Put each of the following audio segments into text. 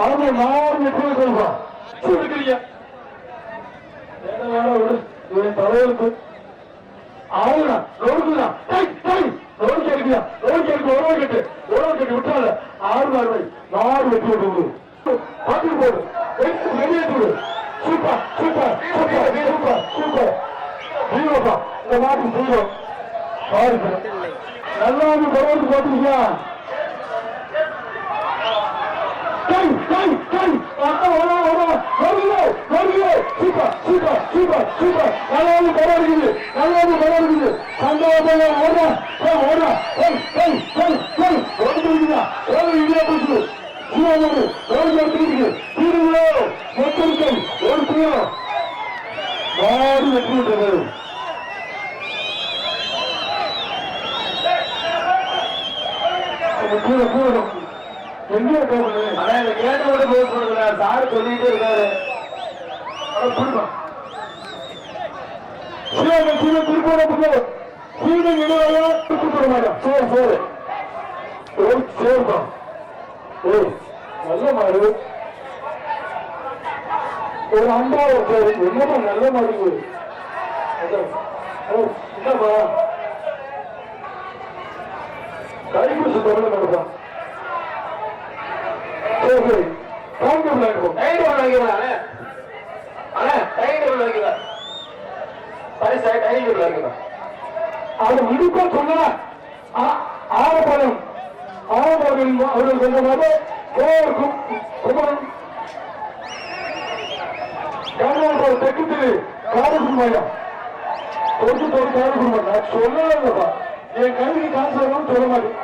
அவங்க கொள்வா சொல்லுங்க டை டை ரோடு கேட்குதா ரோடு கேட்கு உறவு கட்டு. உறவு கட்டு விட்டால ஆறு ஆறு நாலு வெட்டி விட்டு பாட்டு போடு. வெளியேற்று super super super super super ஹீரோப்பா இந்த மாட்டு ஹீரோ பாருங்க நல்லா பரவாயில்ல போட்டுருக்கியா கை கை கை அண்ணா வரா வரா வருங்க சூப்பர் சூப்பர் சூப்பர் சூப்பர் நல்லாவது படம் நல்லாவது படம் இருக்குது சந்தோஷம் ஓடுறா ஏய் ஓடுறா. ஏய் ஏய் ஏய் சீவாங்க ஓடி எடுத்துருக்கு தீருங்களோ மொத்தம் ஒரு தீரம் மாறி வெற்றி கீழே கீழே எங்கேயோ போகணும். ஆனா இந்த கேட்ட மட்டும் போக சொல்லுங்க. சார் சொல்லிட்டே இருக்காரு. திருப்பூர் ஒரு ஏய் நல்ல மாடு. ஒரு அண்டா ஒரு என்னப்பா நல்ல மாடு என்னப்பா கைப்பிடிச்சு தொடர்ந்து நடப்பான் சரி சரி. காங்க விளையாடுவோம் டைம் வாங்கிக்கலாம் அண்ணே. டைம் வாங்கிக்கலாம் பரிசா டைம் வாங்கிக்கலாம் அது இடுக்க சொன்ன ஆரப்படம் ஆரப்படம் அவர்கள் சொன்னதாக கேருக்கும் குமரன். கர்நாடக தெற்கு திரு காரகுமாயா தொட்டு தொட்டு காரகுமார் நான் சொல்லலப்பா என் கல்விக்கு காசு வரணும்னு சொல்ல மாட்டேன்.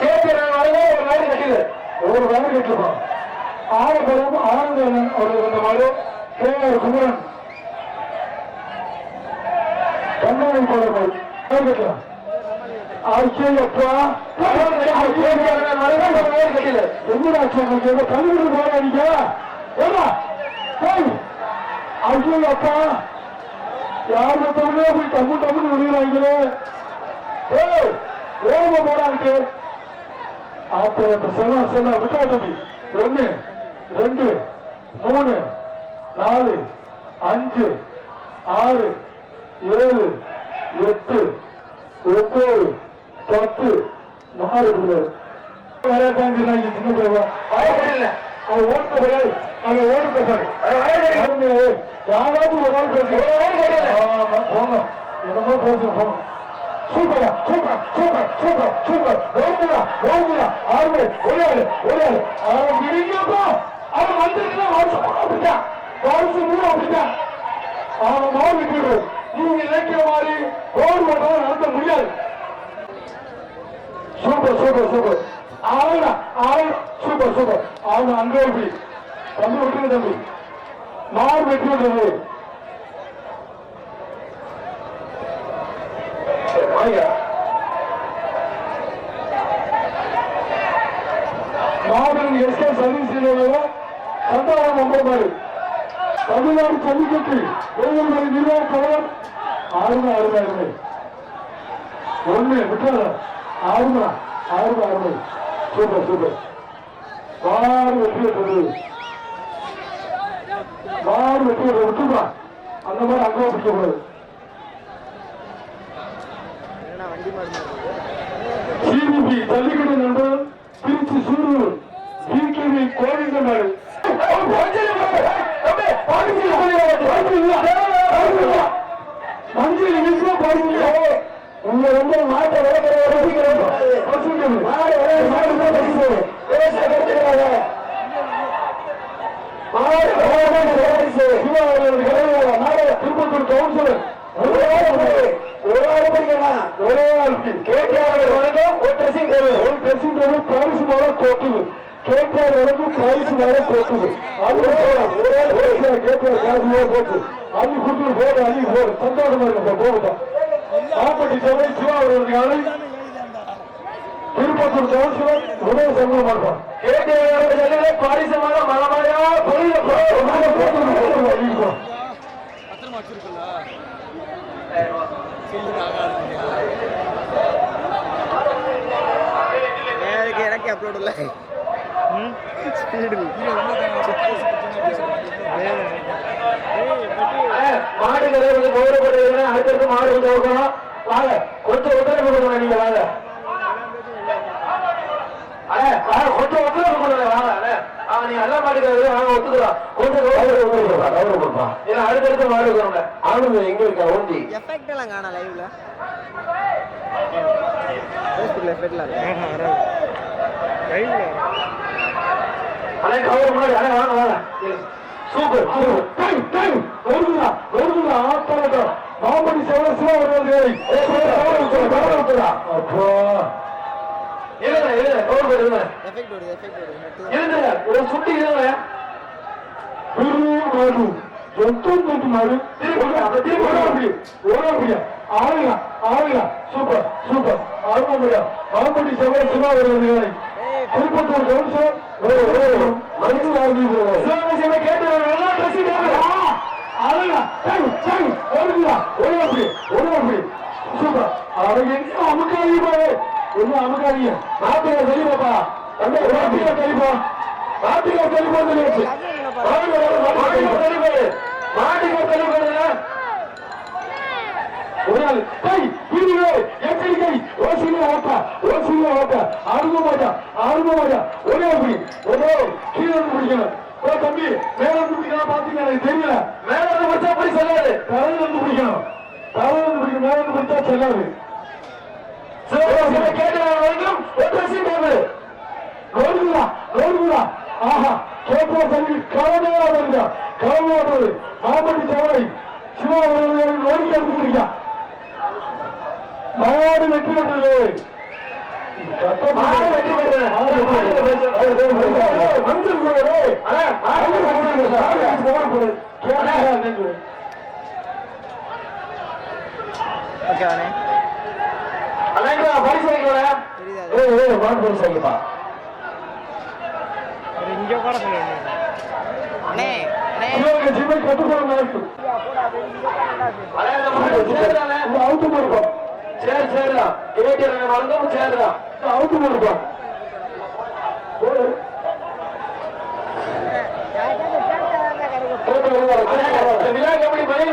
கேட்கிறாங்க ஒரு நாடு கட்டிது ஒரு நாடு கேட்டுருப்பான் ஆரப்படம் ஆனந்தன் அவர்கள் சொன்ன மாதிரி கேஆர் குமரன். கண்ணாடி போடுற மாதிரி கட்டலாம் கல்லூரி போறாதீங்க ஏமா யார் மத்தவங்களே போய் டம்மு டம்முன்னு விடுகிறாங்களே ஓம போறாங்க அப்ப சொல்ல சொல்ல விட்டா தம்பி ஒண்ணு ரெண்டு மூணு நாலு அஞ்சு ஆறு ஏழு எட்டு ஒன்பது பத்து நாலு பேசாரு யாராவது ஒரு நாள் போங்க. என்னமோ போங்க. சூப்பரா சூப்பர் சூப்பர் சூப்பர் சூப்பர். ஓடுங்களா ஓடுங்களா ஆறு ஒரேயாரு ஒரேயாரு அவன் விடுங்கப்பா அவன் வந்திருக்கா வருஷம் அப்படித்தான். வருஷம் மூணு அப்படித்தான். அவன் மாவு விட்டுவிடும் நீங்க நினைக்கிற மாதிரி ரோடு மட்டும் நடத்த முடியாது. Super super super. ஆனா ஆனா சூப்பர் சூப்பர். அவன் அங்கே போய் தம்பி விட்டுங்க தம்பி. மாறு வெட்டி விடுறது மாபெரும் எஸ்கே சர்வீஸ் சந்தானம் ஒன்பது தமிழ்நாடு ஜல்லிக்கட்டு ஒவ்வொரு நிர்வாக அருமை அருமை அருமை. ஒண்ணு விட்டுறல ஆறுமா ஆறுமா அருமை சூப்பர் சூப்பர். மாறு வெற்றியை பெற்றது மாறு வெற்றியை விட்டுமா அந்த மாதிரி அங்கே பிடிக்கக்கூடாது சிபிபி ஜல்லிக்கட்டு நண்பர் திருச்சி சூரூர் பிகேவி கோவிந்த மஞ்சள் பாருங்க. உங்க ரொம்ப மாட்டை திருப்பத்தூர் கவுன்சிலர் ஒரே ஆள் படிக்கலாம் ஒரே ஆளுக்கு கேட்டார் வரைக்கும் ஒரு ட்ரெஸ்ஸிங் டேபிள் ஒரு ட்ரெஸ்ஸிங் டேபிள் பிரைஸ் மேல கொட்டுது மேல அது ஒரே காசு மேல போட்டு அள்ளி போடு அள்ளி போடு. சந்தோஷமா இருக்கும் போகுதா ஆப்பட்டி சபை சிவா அவர்களுக்கு ஆளை திருப்பத்தூர் கவுன்சிலர் உதய சண்முக மாட்டோம் கேட்டு பாரிசமான மலமழையா பொழிய எனக்கு அப்லோட் இல்லை. ஸ்பீடு மாடு கடை கொஞ்சம் கௌரவப்படுறது அடுத்தடுத்து மாடு ஓட்டணும் வாங்க கொஞ்சம் ஒத்துழைப்பு கொடுக்கணும் நீங்க வாங்க. அண்ணே வாங்க கொஞ்சம் ஒத்துழைப்பு கொடுங்க வாங்க. அண்ணே. ஆ நீங்க நல்ல மாடு கடை வாங்க ஒத்துக்கலாம் கொஞ்சம் கௌரவம் கொடுப்பா ஏன்னா அடுத்தடுத்து மாடு இருக்கணுங்க ஆளுங்க எங்க இருக்கா ஓந்தி எஃபெக்ட் எல்லாம் காணா லைவ்ல அண்ணே கௌரவம் முன்னாடி அண்ணே வாங்க வாங்க. Super super. டைம் டைம் ஆத்தாடா மாமணி சேவல சிவா வருவது அப்போ. இருங்க இருங்க கௌரவம் இருங்க. எஃபெக்ட் வருது எஃபெக்ட் வருது இருங்க ஒரு சுட்டி நட்டு மாடு ஓடாபடி ஓடாபடி ஆளுங்க ஆளுங்க சூப்பர் சூப்பர். ஆளுங்க மாமணி சேவல சிவா வருவது திருப்பத்தூர் கவுன்சிலர் மருந்து சிவகாசியை கேட்டு அழகா சரி சரி ஓடுங்களா ஓடுவாப்படி ஓடுவாப்படி சூப்பர் அவங்க எங்க அமுக்காதீங்க பாரு என்ன அமுக்காதீங்க மாத்திரை தெளிவாப்பா தம்பி மாத்திரை தெளிப்பா மாத்திரை தெளிப்பா தெரியாது மாட்டுக்கு தெளிவு மாட்டுக்கு ஒரு நாள் கை பிரிவு எச்சரிக்கை ஓசிலே ஓட்ட ஓசிலே மாட்டா ஆர்வம் மாட்டா ஒரே அப்படி ஒரே கீழே பிடிக்கணும் ஓ தம்பி மேல இருந்து பிடிக்கலாம் பாத்தீங்க எனக்கு தெரியல. மேல வந்து முடிச்சா அப்படி சொல்லாது? தலையில இருந்து பிடிக்கணும் தலையில இருந்து பிடிக்கணும் மேல இருந்து பிடிச்சா சொல்லாது. சிவகாசியை வரைக்கும் ஒரு ஆஹா கேட்பா சரி கவலையா வருங்க கவலையா வருது மாமட்டி சவரை சிவா நோடி எடுத்துக்கிறீங்க மாடு மாடு வெற்றி பெற்றது. இங்க கூட சொல்லுங்க அண்ணே? அவுட்டு போடுப்போம் சரி, சரிதான். கேட்டு வழங்கும் சேர்தான். அவுட்டு அண்ணா,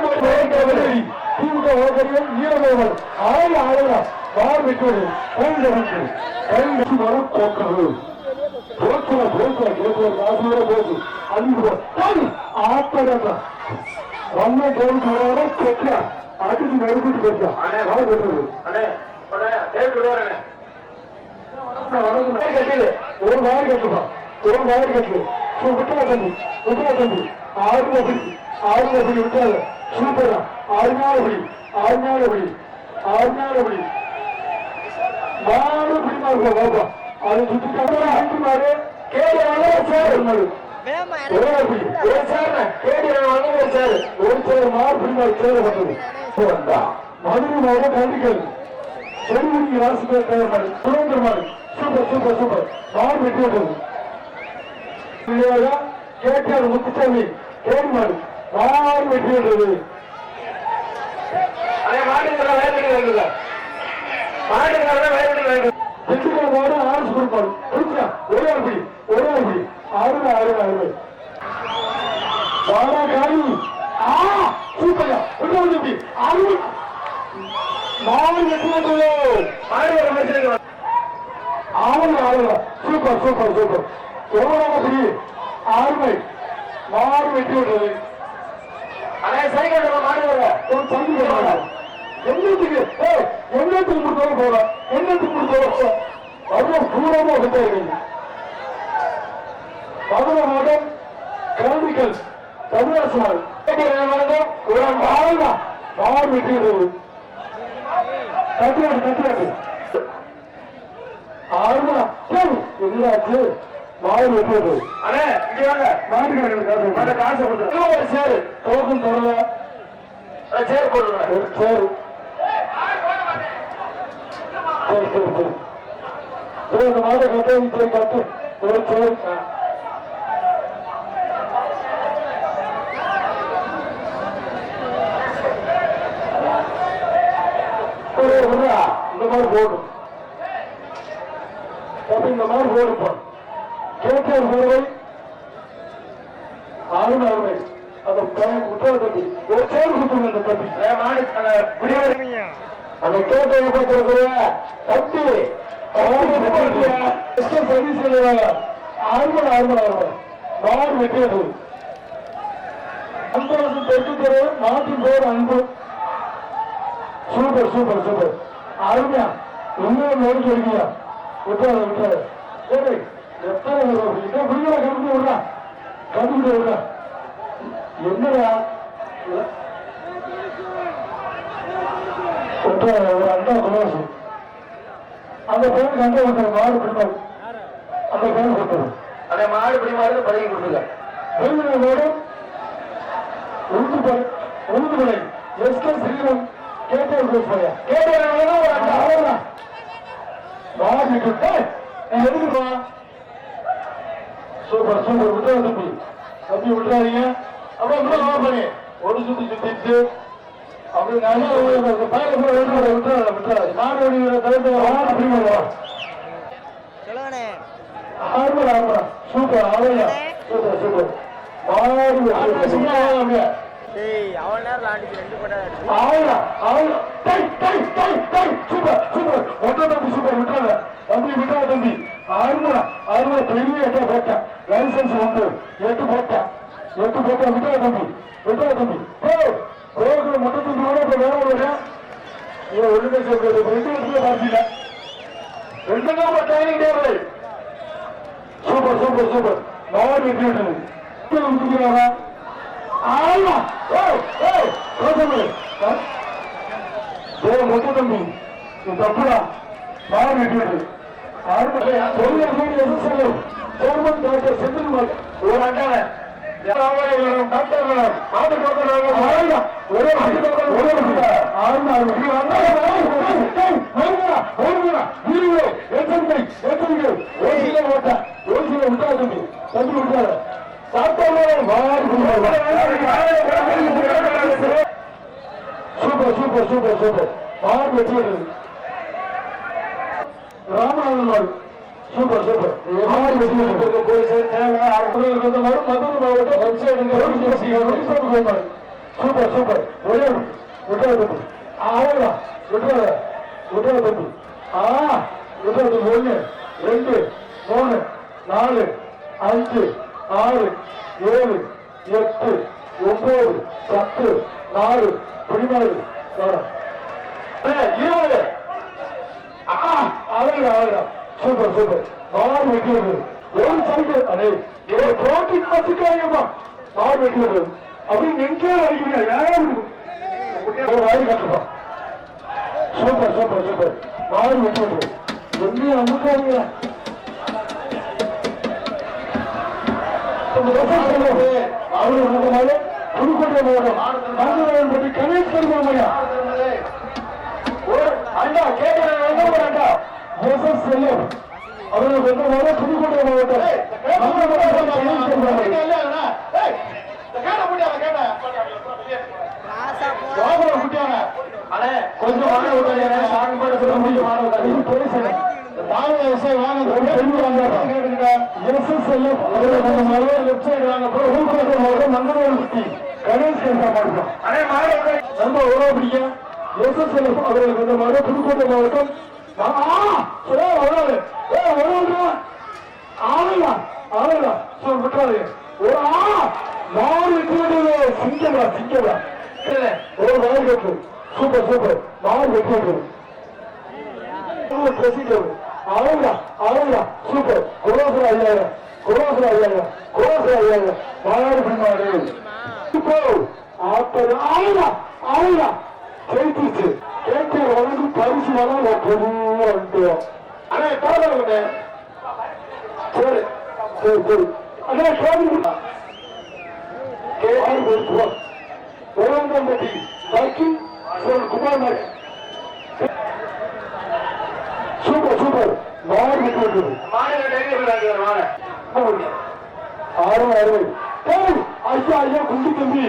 போட்டு திமுக வழக்கறிஞர் ஈரமேவன் ஆறு ஆயிரம் வார் வெட்டுவது கைது வந்து கைது வர போக்குறது. போக்குற போக்குற கேட்கிற ராசியோட போக்கு. அன்பு ஆப்படா ஒன்ன கேள்வி வர கேட்க அடுத்து நெருப்பிட்டு போச்சா வார் வெட்டுவது அண்ணே, அண்ணே, கேட்டு கட்டிடு ஒரு வார் கட்டுப்பா ஒரு வார் கட்டு. விட்டா தம்பி விட்டா தம்பி ஆறு அப்படி ஆறு அப்படி விட்டாத சூப்பரா. ஆறு நாள் அப்படி ஆறு நாள் அப்படி ஆறு நாள் அப்படி நாலு பிடிமா இருக்க பாப்பா அது சுத்தி கட்டா அஞ்சு மாறு கேடு நல்லா சேர் மாறு வேமா ஒரே அப்படி ஒரு சேர்ண்ணே, கேட்டு வழங்கும் ஒரு சேரு. ஒரு சேர் மாறு பிடிமா சேர வந்தது வந்தா. மதுரை மாவட்டம் கண்டிக்கல். செருமுடி ராசி பேர் தயார் மாறு சுரேந்திர மாறு சூப்பர் சூப்பர் சூப்பர். மாறு வெட்டி விட்டது கேட்டார் முத்துசாமி கேடு மாறு மாறு வெட்டி விட்டது அண்ணே, மாட்டுக்காரன் வேலைக்கு வாங்கிக்கல. மாட்டுக்காரன் வேலைக்கு வாங்கிக்கல. திண்டுக்கல் மாவட்டம் ஆர்எஸ் கொடுப்பாரு புரிச்சா ஒரே அப்படி ஒரே அப்படி அருமை அருமை அருமை வாடா காளி ஆ ஆளுங்க ஆளுங்க சூப்பர் சூப்பர் சூப்பர். எவ்வளவு புரிய அருமை மாறு வெட்டி விடுறது. அண்ணே, சைக்கிள் என்னத்துக்கு? என்னத்துக்கு கொடுத்தாலும் போல என்னத்துக்கு கொடுத்தாலும் அவ்வளோ தூரமா விட்டாங்க மதுரை மாவட்டம் கல்விகள் தமிழரசு நாள் கேட்டு வழங்கும் ஒரு மாறு வெட்டி விடுவது கட்டுறாரு கட்டுறாரு ஆறுமா? என்னாச்சு? வெட்டி விடுவது அண்ணே, இங்க வாங்க. மாட்டுக்காரங்களுக்கு அந்த காசை கொடுத்து. ஒரு சேரு. டோக்கன் தரல சேர் போடுறேன். ஒரு சேரு. சரி சரி சரி. இந்த மாட்டை கட்ட சரி கட்டு. ஒரு சரி ஒரு விடுறா, இந்த மாதிரி போடும் அப்ப இந்த மாதிரி போடுப்போம் கேட்டார் விடுவை ஆளுநர் அருமை அந்த தம்பி ஒரு சேர் கொடுத்துருங்க அந்த தம்பி. அந்த கேட்டை பார்க்கறது தம்பி. சர்வீஸ் ஆறுமணி ஆறுமணி ஆறுமணி மாடு வெட்டியது. அன்பு வருஷம் தெற்கு தெரு நாட்டின் பேர் அன்பு. Super super super. அருமையா இன்னும் நோக்கி இருக்கீங்க விட்டாரு விட்டாரு சரி எத்தனை புரியல கருத்து விடுறா கருத்து விடுறா என்னடா ஒரு அண்டா அந்த மாடு பிடிப்பாரு அந்த பேர் கொடுத்தாரு அந்த மாடு பிடி மாடு பழகி கொடுத்துருக்க வேலுநரோடு உளுந்துபடை உளுந்துபடை எஸ்கே ஸ்ரீரம் கேட்டவர் பேசுவாங்க கேட்டவர் ஒரு அண்டா அவ்வளவுதான். மாடு விட்டு நீ எதுக்குப்பா சூப்பர் சூப்பர் விட்டுறா தம்பி தம்பி விட்டுறாதீங்க அப்புறம் உள்ள வா பண்ணி ஒரு சுத்தி சுத்திட்டு அப்படி நிறைய பயில போய் மாடு ஓடி தவிர்த்து மாடு பிடிமா சொல்லுங்கண்ணே ஆர்வம் ஆர்வம் சூப்பர் அவையா சூப்பர் சூப்பர் சும்மா அப்படியே டேய் அவன் நேரம் விளாண்டுச்சு ரெண்டு போட்டா அடிச்சு ஆயா ஆயா டை டை டை டை சூப்பர் சூப்பர். ஒட்ட தம்பி சூப்பர் விட்டாத தம்பி விட்டாத தம்பி. ஆறுமுறை ஆறுமுறை பெரிய எட்ட போட்டேன் லைசன்ஸ் உண்டு. எட்டு போட்டேன் எட்டு போட்டேன் விட்டாத தம்பி. விட்டாத தம்பி. ஓ கோகுல மொட்டை தம்பி கூட இப்ப வேற ஒரு ஏன் ஒழுங்கா சொல்றது ரெண்டு இடத்துல பார்த்தீங்க ரெண்டு தான் training table super super super. மாடு வெட்டி விட்டது. விட்டுக்கிறாரா ஆமா. ஏய் ஏய் ரோசமணி ஏய் மொத்த தம்பி தப்புடா மாடு வெட்டி ஒரு அண்டான டாக்டர் மாட்டு டாக்டர் ஒரே மாட்டு டாக்டர் ஒரே ஆறு வீடியோ எச்சரிக்கை எச்சரிக்கை ஒரு சில ஓட்ட ஒரு சில விட்டா தம்பி தம்பி விட்டாரு சூப்பர் சூப்பர். Super super. மாடு வெற்றி ராமநாதன் மாடு சூப்பர் சூப்பர் மாடு வெற்றி மதுரை மாவட்டம் வெப்சைட் சூப்பர் சூப்பர். ஒரே விட்டுற தம்பி ஆவலா விட்டுற விட்டுற தம்பி. ஆ விட்டுற தம்பி ஒண்ணு ரெண்டு மூணு நாலு அஞ்சு ஆறு ஏழு எட்டு ஒன்பது பத்து நாலு பதினாறு. இருபது. அழகா அழகா சூப்பர் சூப்பர். மாடு வெட்டியது. ஒரு சைடு அடே ஏதோ புரோட்டீன் வச்சுக்காங்கம்மா மாடு வெட்டியது. அப்படி நெஞ்சே அடிக்கிறீங்க யாரும் ஒரு வாய் கட்டுப்பா. Super super super. மாடு வெட்டியது. என்ன அமுக்காங்க அவரு புதுக்கோட்டை மாவட்டம் மதுரையில் பற்றி கணேஷ் பெருமாமையா? அண்ணா கேட்கிறேன் அண்ணா? எஸ் எஸ் செல்லம் அவர்கள் வந்து வர புதுக்கோட்டை மாவட்டம் மாவட்டம் கணேஷ் பெருமாமையா கொஞ்சம் வாங்க விட்டாங்க சாமி கூட சொல்ல முடியும்? வாங்க விட்டாங்க வாங்க விவசாயம் வாங்க ஒரு பெரிய லெஃப்ட் சைடு வாங்க அப்புறம் சுத்தி கணேஷ் மாவட்டம் அண்ணே மாடு ரொம்ப உறவு பிடிக்கும் எஸ்எஸ் அவர்களுக்கு வந்து மறுபடியும் புதுக்கோட்டை மாவட்டம். ஆ ஆளுங்க ஆளுங்க. சோ விட்டுறாரு ஒரு ஆ மாடு வெட்டுவது சிங்கம்டா ஒரு வெட்டு சூப்பர் சூப்பர். மாடு வெட்டுவது பிரசித்தது ஆளுங்க ஆளுங்க சூப்பர். குரோசர் ஐயாயிரம் குரோசர் ஐயாயிரம் குரோசர் ஐயாயிரம் மாடு பின்னாடு இப்போ ஆப்பது ஆளுங்க ஆளுங்க ஜெயிச்சிச்சு கேட்டு வழங்கும் பரிசு வர பொதுவாக அண்ணே தோழர்களே சரி சரி சரி. அண்ணா சோதனை கேஆர் மருத்துவம் வேளாங்கம்பட்டி வக்கீல் குமார் சூப்பர். ஆறு அறுபது ஐயா ஐயா குண்டி தம்பி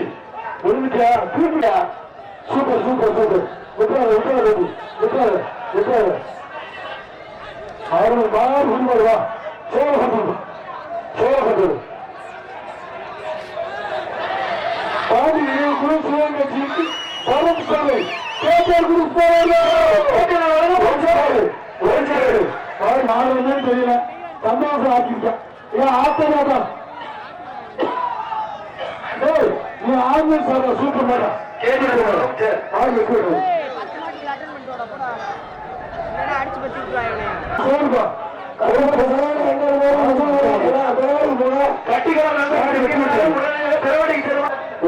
ஒழுங்குச்சா திரும்பியா சூப்பர் சூப்பர் சூப்பர். விட்டுறாரு விட்டுறாரு விட்டுறாரு விட்டுறாரு ஆறு மாறு உரிமை வா. சோழ கட்டது சோழ கட்டது பாதி குரு சிவகட்சிக்கு பரம் சபை கேட்டர் குரு நாலு வந்து தெரியல சந்தோஷம் ஆக்கிருக்கேன் ஏன் ஆத்தமாதான் டேய், நீ ஆர்மி சார் சூப்பர் மேடம் கேட்டு ஆர்மி சூப்பர் பத்து மணிக்கு அட்டன் பண்ணிட்டு வாடா, போடா. இல்லைன்னா அடிச்சு பத்தி விட்டுருவாங்க சோறுப்பா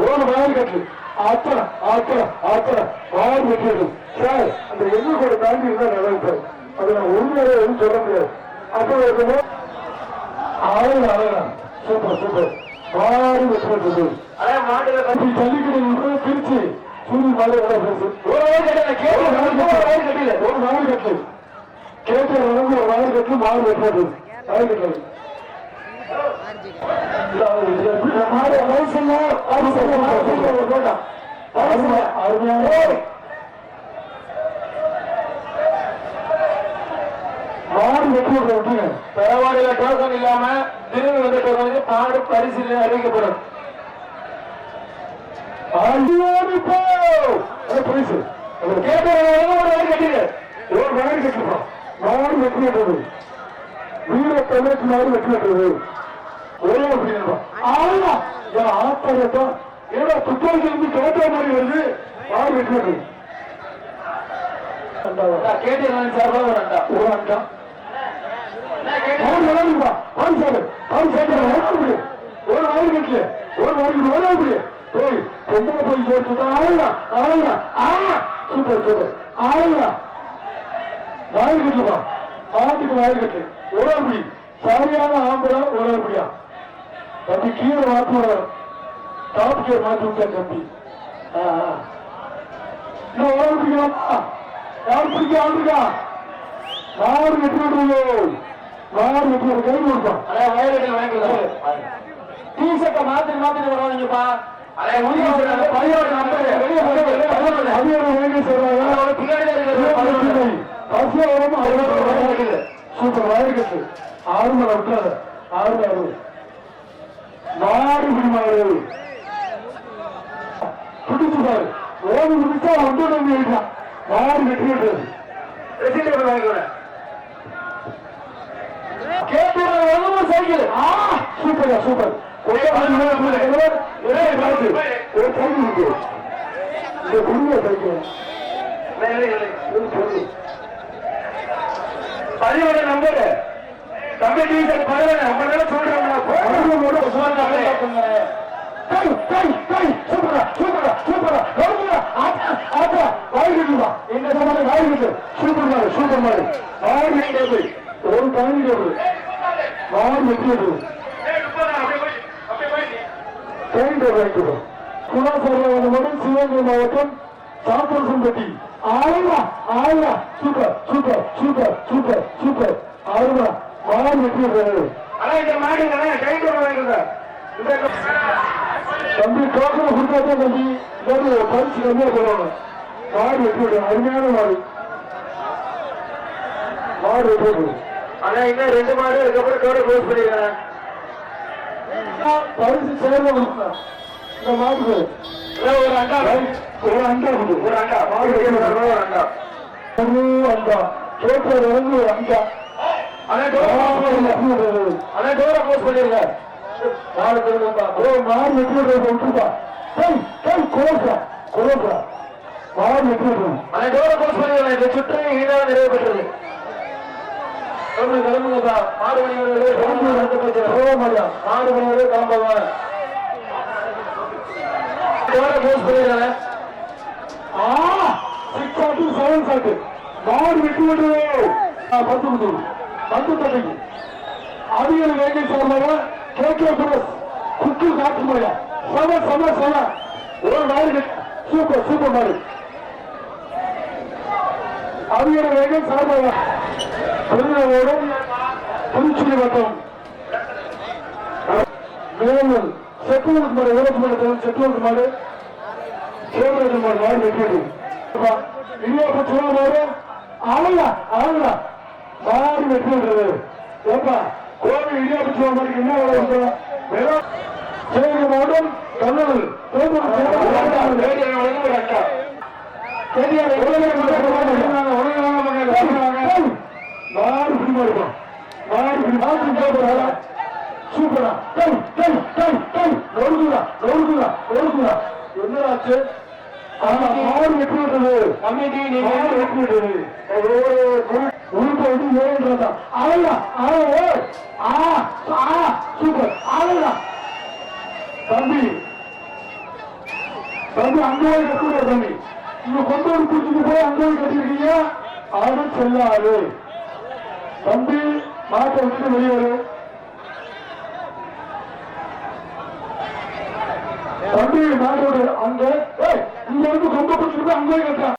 ஓடு வாயில் கட்டு. ஆத்தன ஆத்தன ஆத்தன வாயில் வெட்டியது சார் அந்த கூட தாண்டி நல்லா சார் அது நான் உண்மையாக எதுவும் சொல்ல முடியாது. அப்போ ஆளுங்க அழகா சூப்பர் சூப்பர். வாரி வெட்டுறது அதான் மாட்டுல அப்படி ஜல்லிக்கட்டு பிரிச்சு. சூரிய மாதிரி வேலை பேசு ஒரு வாயில் கட்டல கேட்டு ஒரு வாயில் கட்டல. ஒரு வாயில் கட்டு கேட்டு ஒரு கட்டு மாறு வெட்டுறது வாயில் கட்டுறது பெறவாடியில டோக்கன் இல்லாம திரும்பி வந்த டோக்கனுக்கு பாடு பரிசீலனை அறிவிக்கப்படும். வீர தமிழ் மாதிரி வெற்றி பெற்றது ஒரே அப்படின்னா ஆனா என் ஆத்தாரத்தான் ஏதோ துப்பாக்கி இருந்து கேட்ட மாதிரி வருது. யார் வெற்றி பெற்றது கேட்டீங்க சார்பா ஒரு அண்டா ஒரு அண்டா அவன் விளையாடுப்பா அவன் சாரு அவன் சாப்பிட ஒரு வாயில் கட்டல ஒரு வாயில் ஒரே அப்படி போய் பொம்பளை போய் சேர்த்து ஆளுங்க ஆளுங்க ஆ சூப்பர் சூப்பர். ஆளுங்க வாயில் கட்டலப்பா. ஆட்டுக்கு வாயில் கட்டு. ஒரு அப்படி சரியான ஆம்பளை ஒரு அப்படியா தம்பி கீழே மாற்றி டாப் கீழே மாற்றி விட்டார் தம்பி. ஆ இன்னும் ஒரு பிடிக்கலாமா? யார் பிடிக்க விடுவோம் யாரு வெற்றி விடு கை கொடுப்பான் அதான் வயலட்டில் வாங்கிக்கலாம் டிஷர்ட்டை மாத்தி மாத்திட்டு வராதீங்கப்பா அதான் உரிய பையோட நம்பர் வெளியே வேண்டி சொல்றாங்க பின்னாடி சூப்பர் வயலுக்கு ஆறு மணி விட்டுறாரு ஆறு அறுபது நாடு பிடிமாறு பிடிச்சு பாரு. ஓடி பிடிச்சா வந்து நாடு வெற்றி வாங்கிக்கோங்க கேட்டு சைக்கிள் சூப்பர் சூப்பர். ஒரு சைக்கிள் இருக்கு இந்த புதிய சைக்கிள் பதிவோட நம்பர் தம்பி டீச்சர் பதிவோட ரொம்ப நேரம் சொல்றாங்க. ஒரு தனி வாரி வெற்றியது குணாசரவனமுடன் சிவகங்கை மாவட்டம் சாத்தரசம்பட்டி ஆயிரா Aayira super super super super super. Aayira மாடு இந்த தம்பி டோக்கனை கொடுத்தாதான் தம்பி. இல்லாட்டி பரிசு கம்மியா போடுவாங்க மாடு வெற்றி விடும் அருமையான மாடு. மாடு வெற்றி விடும் ஆனா இன்னும் ரெண்டு மாடு அதுக்கப்புறம் டோட க்ளோஸ் பண்ணிருக்கேன் பரிசு சேர்ந்த இந்த ஒரு அண்டா ஒரு அண்டா கொடு ஒரு அண்டா மாடு ஒரு அண்டா ஒரு அண்டா கேட்கிற இறங்கி ஒரு அண்டா ஆனா டோர க்ளோஸ் பண்ணிருங்க மாடு ஓ மாடு வெற்றி விட்டுருப்பா. கை கை குலோசா குலோசா மாடு வெற்றி விடுறது ஆனா டோர க்ளோஸ் பண்ணிருங்க இந்த சுற்று ஈடாக நிறைவு பெற்றது. கிளம்புங்க கிளம்புங்கப்பா மாடு மணி போக மாட்டான் மாடு மணி கிளம்புவா டோர க்ளோஸ் ஆ சிக்ஸ் ஆட்டு செவன் சாட்டு. மாடு வெட்டி விட்டு பத்து முடி பத்து தட்டைக்கு. அதிக வேங்கை சார்பாக கே கே பிரஸ் குக்கு காட்டு முறையா சம சம சம. ஒரு மாடு சூப்பர் சூப்பர் மாடு அதிக வேங்கை சார்பாக திருநவோடும் திருச்சி வட்டம். வேலூர் செட்டுவருக்கு மாடு இருபத்தி மாடு செட்டுவருக்கு மாடு. சேவராஜன் மாடு மாடு வெற்றி இடியாப்ப சோழ மாடு. அவங்களா அவங்களா மாடு வெற்றி விடுறது ஏப்பா கோவில் இடியாப்ப சோழ மாடுக்கு என்ன வேலை வெறும் சேவை மாவட்டம் கண்ணூர் மாடு பிடிமா இருக்கும் மாடு பிடி மாடு சூப்பரா. டை டை டை டை நொறுக்குதா நொறுக்குதா நொறுக்குதா என்னடாச்சு சூப்பர். தம்பி. தம்பி அங்க போய் கட்டுற தம்பி. நீங்க கொண்டு வந்து குடிச்சிட்டு போய் அங்க போய் கட்டிருக்கீங்க? அது செல்லாது தம்பி மாட்டை விட்டு வெளியேறு. தம்பி மாட்டோட அங்க. இங்க வந்து கொண்டு பிடிச்சிட்டு அங்கே கட்டு